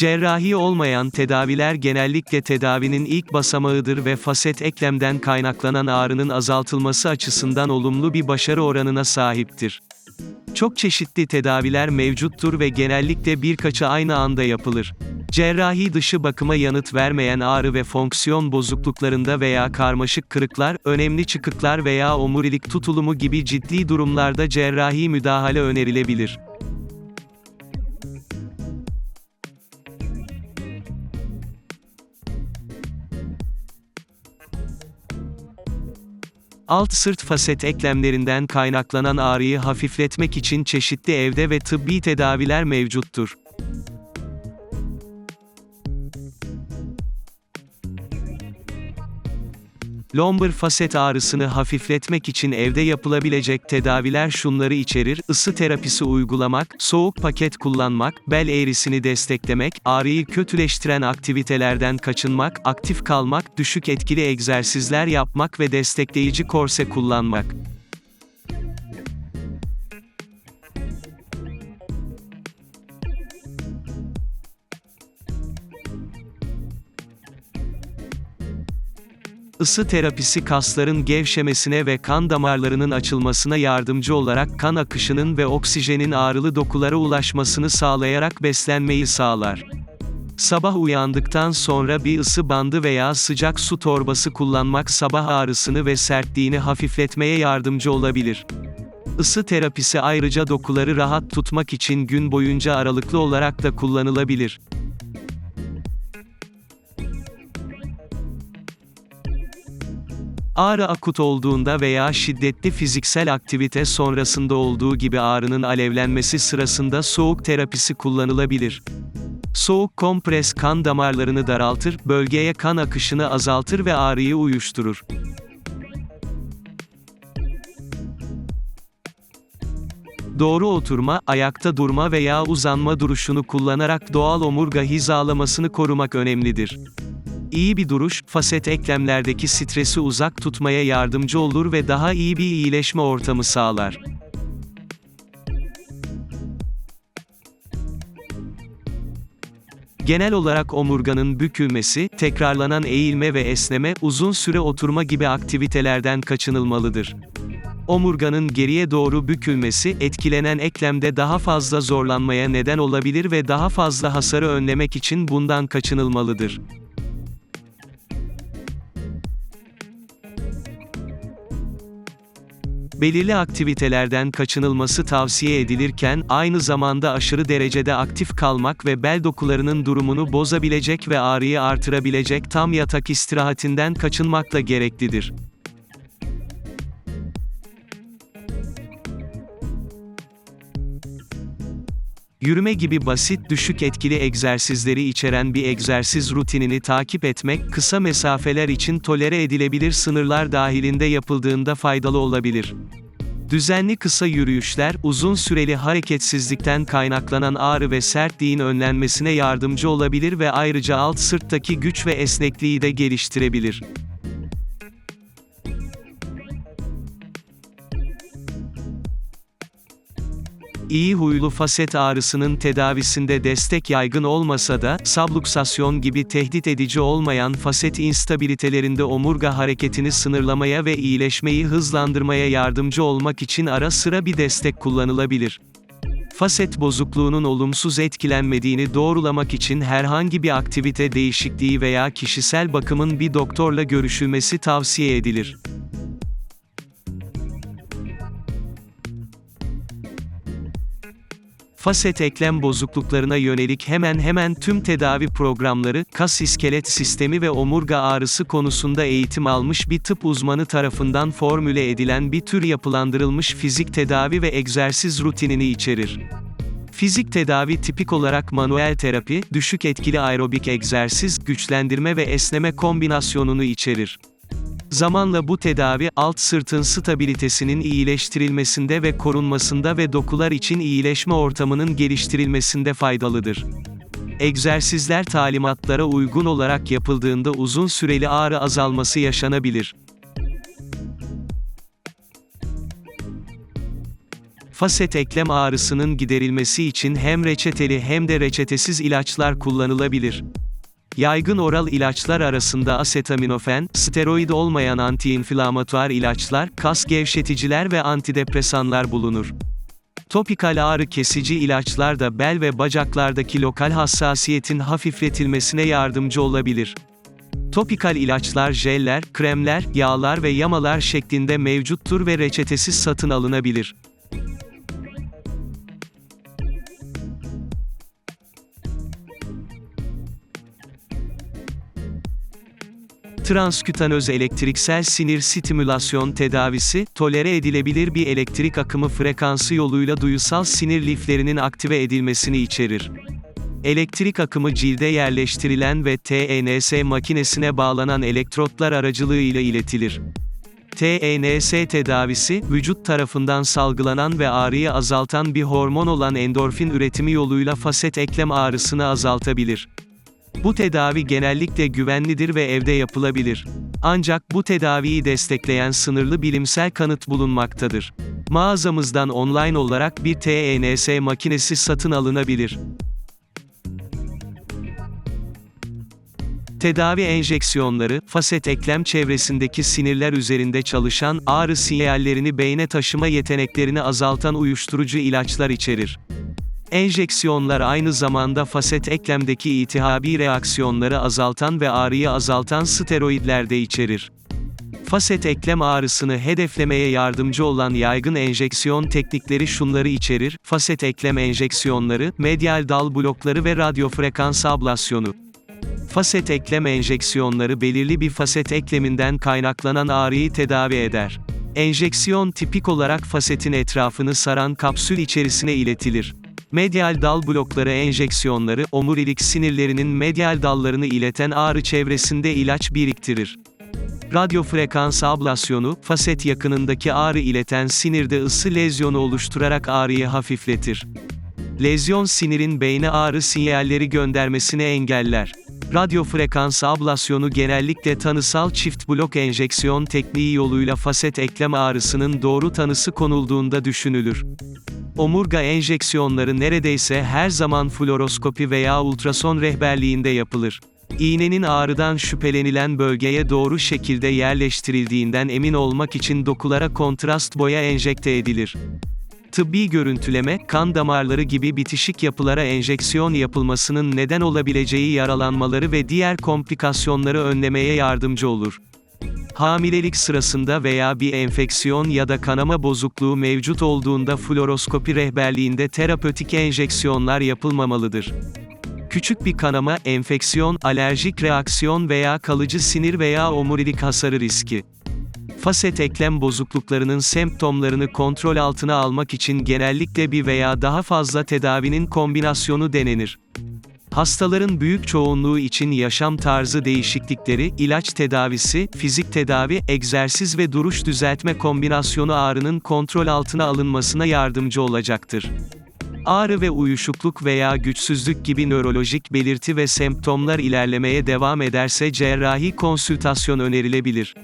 Cerrahi olmayan tedaviler genellikle tedavinin ilk basamağıdır ve faset eklemden kaynaklanan ağrının azaltılması açısından olumlu bir başarı oranına sahiptir. Çok çeşitli tedaviler mevcuttur ve genellikle birkaçı aynı anda yapılır. Cerrahi dışı bakıma yanıt vermeyen ağrı ve fonksiyon bozukluklarında veya karmaşık kırıklar, önemli çıkıklar veya omurilik tutulumu gibi ciddi durumlarda cerrahi müdahale önerilebilir. Alt sırt faset eklemlerinden kaynaklanan ağrıyı hafifletmek için çeşitli evde ve tıbbi tedaviler mevcuttur. Lombar faset ağrısını hafifletmek için evde yapılabilecek tedaviler şunları içerir, ısı terapisi uygulamak, soğuk paket kullanmak, bel eğrisini desteklemek, ağrıyı kötüleştiren aktivitelerden kaçınmak, aktif kalmak, düşük etkili egzersizler yapmak ve destekleyici korse kullanmak. Isı terapisi kasların gevşemesine ve kan damarlarının açılmasına yardımcı olarak kan akışının ve oksijenin ağrılı dokulara ulaşmasını sağlayarak beslenmeyi sağlar. Sabah uyandıktan sonra bir ısı bandı veya sıcak su torbası kullanmak sabah ağrısını ve sertliğini hafifletmeye yardımcı olabilir. Isı terapisi ayrıca dokuları rahat tutmak için gün boyunca aralıklı olarak da kullanılabilir. Ağrı akut olduğunda veya şiddetli fiziksel aktivite sonrasında olduğu gibi ağrının alevlenmesi sırasında soğuk terapisi kullanılabilir. Soğuk kompres kan damarlarını daraltır, bölgeye kan akışını azaltır ve ağrıyı uyuşturur. Doğru oturma, ayakta durma veya uzanma duruşunu kullanarak doğal omurga hizalamasını korumak önemlidir. İyi bir duruş, faset eklemlerdeki stresi uzak tutmaya yardımcı olur ve daha iyi bir iyileşme ortamı sağlar. Genel olarak omurganın bükülmesi, tekrarlanan eğilme ve esneme, uzun süre oturma gibi aktivitelerden kaçınılmalıdır. Omurganın geriye doğru bükülmesi, etkilenen eklemde daha fazla zorlanmaya neden olabilir ve daha fazla hasarı önlemek için bundan kaçınılmalıdır. Belirli aktivitelerden kaçınılması tavsiye edilirken, aynı zamanda aşırı derecede aktif kalmak ve bel dokularının durumunu bozabilecek ve ağrıyı artırabilecek tam yatak istirahatinden kaçınmak da gereklidir. Yürüme gibi basit düşük etkili egzersizleri içeren bir egzersiz rutinini takip etmek, kısa mesafeler için tolere edilebilir sınırlar dahilinde yapıldığında faydalı olabilir. Düzenli kısa yürüyüşler, uzun süreli hareketsizlikten kaynaklanan ağrı ve sertliğin önlenmesine yardımcı olabilir ve ayrıca alt sırttaki güç ve esnekliği de geliştirebilir. İyi huylu faset ağrısının tedavisinde destek yaygın olmasa da, subluksasyon gibi tehdit edici olmayan faset instabilitelerinde omurga hareketini sınırlamaya ve iyileşmeyi hızlandırmaya yardımcı olmak için ara sıra bir destek kullanılabilir. Faset bozukluğunun olumsuz etkilenmediğini doğrulamak için herhangi bir aktivite değişikliği veya kişisel bakımın bir doktorla görüşülmesi tavsiye edilir. Faset eklem bozukluklarına yönelik hemen hemen tüm tedavi programları, kas iskelet sistemi ve omurga ağrısı konusunda eğitim almış bir tıp uzmanı tarafından formüle edilen bir tür yapılandırılmış fizik tedavi ve egzersiz rutinini içerir. Fizik tedavi tipik olarak manuel terapi, düşük etkili aerobik egzersiz, güçlendirme ve esneme kombinasyonunu içerir. Zamanla bu tedavi, alt sırtın stabilitesinin iyileştirilmesinde ve korunmasında ve dokular için iyileşme ortamının geliştirilmesinde faydalıdır. Egzersizler talimatlara uygun olarak yapıldığında uzun süreli ağrı azalması yaşanabilir. Faset eklem ağrısının giderilmesi için hem reçeteli hem de reçetesiz ilaçlar kullanılabilir. Yaygın oral ilaçlar arasında asetaminofen, steroid olmayan antiinflamatuar ilaçlar, kas gevşeticiler ve antidepresanlar bulunur. Topikal ağrı kesici ilaçlar da bel ve bacaklardaki lokal hassasiyetin hafifletilmesine yardımcı olabilir. Topikal ilaçlar jeller, kremler, yağlar ve yamalar şeklinde mevcuttur ve reçetesiz satın alınabilir. Transkütanöz elektriksel sinir stimülasyon tedavisi, tolere edilebilir bir elektrik akımı frekansı yoluyla duyusal sinir liflerinin aktive edilmesini içerir. Elektrik akımı cilde yerleştirilen ve TENS makinesine bağlanan elektrotlar aracılığıyla iletilir. TENS tedavisi, vücut tarafından salgılanan ve ağrıyı azaltan bir hormon olan endorfin üretimi yoluyla faset eklem ağrısını azaltabilir. Bu tedavi genellikle güvenlidir ve evde yapılabilir. Ancak bu tedaviyi destekleyen sınırlı bilimsel kanıt bulunmaktadır. Mağazamızdan online olarak bir TENS makinesi satın alınabilir. Tedavi enjeksiyonları, faset eklem çevresindeki sinirler üzerinde çalışan, ağrı sinyallerini beyne taşıma yeteneklerini azaltan uyuşturucu ilaçlar içerir. Enjeksiyonlar aynı zamanda faset eklemdeki iltihabi reaksiyonları azaltan ve ağrıyı azaltan steroidler de içerir. Faset eklem ağrısını hedeflemeye yardımcı olan yaygın enjeksiyon teknikleri şunları içerir, faset eklem enjeksiyonları, medyal dal blokları ve radyofrekans ablasyonu. Faset eklem enjeksiyonları belirli bir faset ekleminden kaynaklanan ağrıyı tedavi eder. Enjeksiyon tipik olarak fasetin etrafını saran kapsül içerisine iletilir. Medyal dal blokları enjeksiyonları, omurilik sinirlerinin medyal dallarını ileten ağrı çevresinde ilaç biriktirir. Radyofrekans ablasyonu, faset yakınındaki ağrı ileten sinirde ısı lezyonu oluşturarak ağrıyı hafifletir. Lezyon sinirin beyne ağrı sinyalleri göndermesini engeller. Radyofrekans ablasyonu genellikle tanısal çift blok enjeksiyon tekniği yoluyla faset eklem ağrısının doğru tanısı konulduğunda düşünülür. Omurga enjeksiyonları neredeyse her zaman fluoroskopi veya ultrason rehberliğinde yapılır. İğnenin ağrıdan şüphelenilen bölgeye doğru şekilde yerleştirildiğinden emin olmak için dokulara kontrast boya enjekte edilir. Tıbbi görüntüleme, kan damarları gibi bitişik yapılara enjeksiyon yapılmasının neden olabileceği yaralanmaları ve diğer komplikasyonları önlemeye yardımcı olur. Hamilelik sırasında veya bir enfeksiyon ya da kanama bozukluğu mevcut olduğunda fluoroskopi rehberliğinde terapötik enjeksiyonlar yapılmamalıdır. Küçük bir kanama, enfeksiyon, alerjik reaksiyon veya kalıcı sinir veya omurilik hasarı riski. Faset eklem bozukluklarının semptomlarını kontrol altına almak için genellikle bir veya daha fazla tedavinin kombinasyonu denenir. Hastaların büyük çoğunluğu için yaşam tarzı değişiklikleri, ilaç tedavisi, fizik tedavi, egzersiz ve duruş düzeltme kombinasyonu ağrının kontrol altına alınmasına yardımcı olacaktır. Ağrı ve uyuşukluk veya güçsüzlük gibi nörolojik belirti ve semptomlar ilerlemeye devam ederse cerrahi konsültasyon önerilebilir.